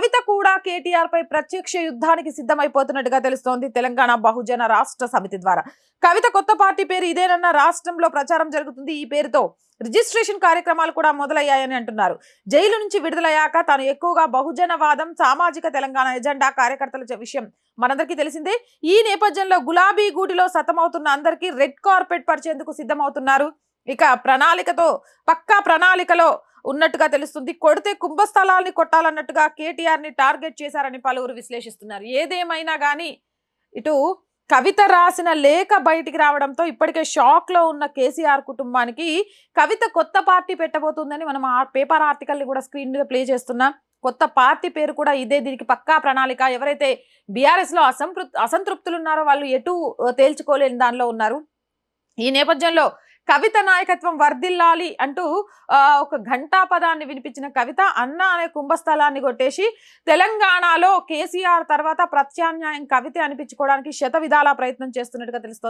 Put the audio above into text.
కవిత కూడా కేటీఆర్ పై ప్రత్యక్ష యుద్ధానికి సిద్ధమైపోతున్నట్టుగా తెలుస్తోంది తెలంగాణ బహుజన రాష్ట్ర సమితి ద్వారా. కవిత కొత్త పార్టీ పేరు ఇదేనన్న రాష్ట్రంలో ప్రచారం జరుగుతుంది. ఈ పేరుతో రిజిస్ట్రేషన్ కార్యక్రమాలు కూడా మొదలయ్యాయని అంటున్నారు. జైలు నుంచి విడుదలయ్యాక తాను ఎక్కువగా బహుజనవాదం సామాజిక తెలంగాణ ఎజెండా కార్యకర్తల విషయం మనందరికీ తెలిసిందే. ఈ నేపథ్యంలో గులాబీ గూటిలో సతమవుతున్న అందరికీ రెడ్ కార్పెట్ పరిచేందుకు సిద్ధమవుతున్నారు. ఇక ప్రణాళికతో పక్కా ప్రణాళికలో ఉన్నట్టుగా తెలుస్తుంది. కొడితే కుంభస్థలాల్ని కొట్టాలన్నట్టుగా కేటీఆర్ని టార్గెట్ చేశారని పలువురు విశ్లేషిస్తున్నారు. ఏదేమైనా కానీ ఇటు కవిత రాసిన లేఖ బయటికి రావడంతో ఇప్పటికే షాక్లో ఉన్న కేసీఆర్ కుటుంబానికి కవిత కొత్త పార్టీ పెట్టబోతుందని మనం ఆ పేపర్ ఆర్టికల్ని కూడా స్క్రీన్గా ప్లే చేస్తున్నాం. కొత్త పార్టీ పేరు కూడా ఇదే దీనికి పక్కా ప్రణాళిక. ఎవరైతే బీఆర్ఎస్లో అసంతృప్తి అసంతృప్తులు ఉన్నారో వాళ్ళు ఎటు తేల్చుకోలేని దానిలో ఉన్నారు. ఈ నేపథ్యంలో కవిత నాయకత్వం వర్ధిల్లాలి అంటూ ఆ, ఒక ఘంటా పదాన్ని వినిపించిన కవిత అన్న అనే కుంభస్థలాన్ని కొట్టేసి తెలంగాణలో కేసీఆర్ తర్వాత ప్రత్యామ్నాయం కవిత అనిపించుకోవడానికి శత విధాల ప్రయత్నం చేస్తున్నట్టుగా తెలుస్తోంది.